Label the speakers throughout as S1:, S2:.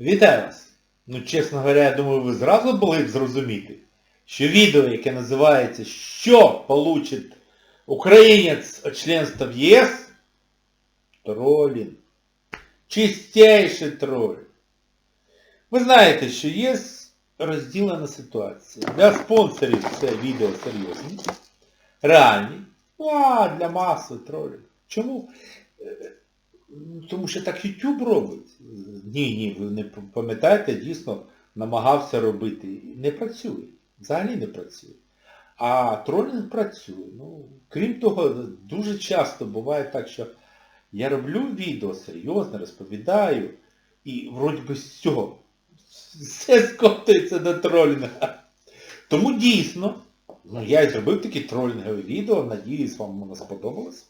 S1: Вітаю вас! Ну, чесно говоря, я думаю, ви зразу були б зрозуміти, що відео, яке називається Що получить українець від членства в ЄС? Тролінг. Чистейший троль. Ви знаєте, що є розділена ситуація. Для спонсорів це відео серйозні, реальні. Ну а для маси тролів. Чому? Тому що так YouTube робить. Ні, ні, ви не пам'ятаєте, дійсно намагався робити. Не працює. Взагалі не працює. А тролінг працює. Ну, крім того, дуже часто буває так, що я роблю відео серйозно, розповідаю, і вроді би з цього все скотується до тролінга. Тому дійсно, ну я і зробив такі тролінгові відео, надіюсь, вам воно сподобалось.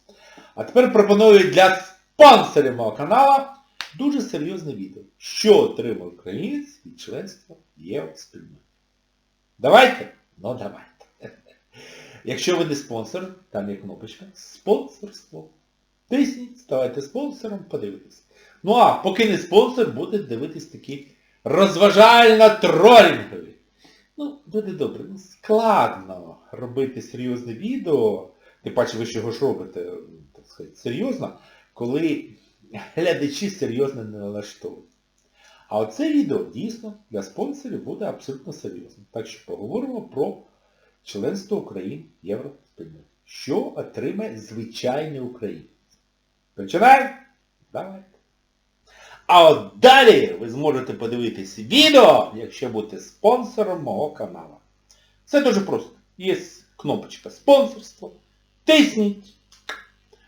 S1: А тепер пропоную для спонсорів мого каналу дуже серйозне відео. Що отримав українець від членства в Євроспільноті. Давайте? Ну давайте. Якщо ви не спонсор, там є кнопочка Спонсорство. Тисніть, ставайте спонсором, подивитесь. Ну а поки не спонсор, буде дивитись такі розважально-тролінгові. Ну, люди добре, ну складно робити серйозне відео, тим паче ви ж ж робите, так сказати, серйозно, коли глядачі серйозно не налаштовують. А оце відео дійсно для спонсорів буде абсолютно серйозним. Так що поговоримо про членство України в Євроспільноті. Що отримає звичайний українець? Починаємо? Давайте. А от далі ви зможете подивитись відео, якщо будете спонсором мого каналу. Це дуже просто. Є кнопочка спонсорство. Тисніть.